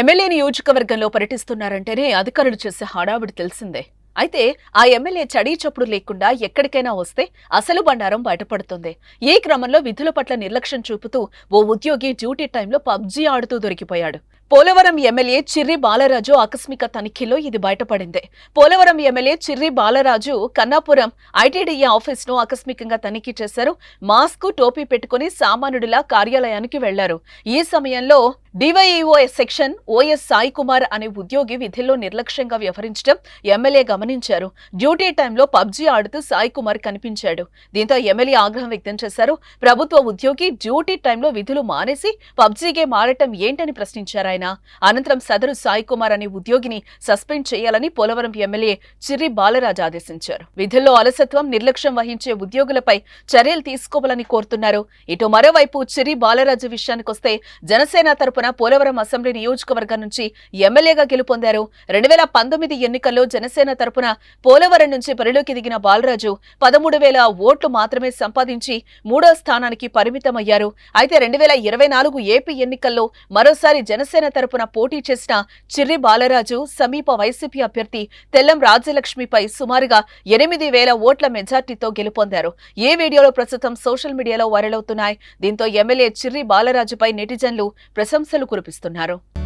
MLA నియోజకవర్గంలో పర్యటిస్తున్నారంటేనే అధికారులు చేసే హడావిడి తెలిసిందే. అయితే ఆ ఎమ్మెల్యే చడీ చప్పుడు లేకుండా ఎక్కడికైనా వస్తే అసలు బండారం బయటపడుతుంది. ఈ క్రమంలో విధుల పట్ల నిర్లక్ష్యం చూపుతూ ఓ ఉద్యోగి డ్యూటీ టైంలో పబ్జీ ఆడుతూ దొరికిపోయాడు. పోలవరం ఎమ్మెల్యే చిర్రి బాలరాజు ఆకస్మిక తనిఖీలో ఇది బయటపడింది. పోలవరం ఎమ్మెల్యే చిర్రి బాలరాజు కన్నాపురం ఐటీడీఏ ఆఫీస్ను ఆకస్మికంగా తనిఖీ చేశారు. మాస్క్ టోపీ పెట్టుకుని సామాన్యుడిలా కార్యాలయానికి వెళ్ళారు. ఈ సమయంలో DYEO section OS Sai Kumar అనే ఉద్యోగి విధుల్లో నిర్లక్ష్యంగా వ్యవహరించడం ఎమ్మెల్యే గమనించారు. డ్యూటీ టైంలో పబ్జీ ఆడుతూ సాయి కుమార్ కనిపించాడు. దీంతో ఎమ్మెల్యే ఆగ్రహం వ్యక్తం చేశారు. ప్రభుత్వ ఉద్యోగి డ్యూటీ టైంలో విధులు మానేసి పబ్జీగే మారటం ఏంటని ప్రశ్నించారు ఆయన. అనంతరం సదరు సాయి కుమార్ అనే ఉద్యోగిని సస్పెండ్ చేయాలని పోలవరం ఎమ్మెల్యే చిర్రి బాలరాజు ఆదేశించారు. విధుల్లో అలసత్వం నిర్లక్ష్యం వహించే ఉద్యోగులపై చర్యలు తీసుకోవాలని కోరుతున్నారు. ఇటు మరోవైపు చిరి బాలరాజు విషయానికొస్తే జనసేన తరపున పోలవరం అసెంబ్లీ నియోజకవర్గం నుంచి ఎమ్మెల్యేగా గెలుపొందారు. రెండు వేల పంతొమ్మిది ఎన్నికల్లో జనసేన తరపున పోలవరం నుంచి బరిలోకి దిగిన బాలరాజు పదమూడు వేల ఓట్లు మాత్రమే సంపాదించి మూడో స్థానానికి పరిమితమయ్యారు. అయితే రెండు వేల ఇరవై నాలుగు ఏపీ ఎన్నికల్లో మరోసారి జనసేన తరపున పోటీ చేసిన చిర్రి బాలరాజు సమీప వైసీపీ అభ్యర్థి తెల్లం రాజ్యలక్ష్మిపై సుమారుగా ఎనిమిది వేల ఓట్ల మెజార్టీతో గెలుపొందారు. ఈ వీడియోలో ప్రస్తుతం సోషల్ మీడియాలో వైరల్ అవుతున్నాయి? దీంతో ఎమ్మెల్యే చిర్రి బాలరాజుపై నెటిజన్లు ప్రశంసలు కురిపిస్తున్నారు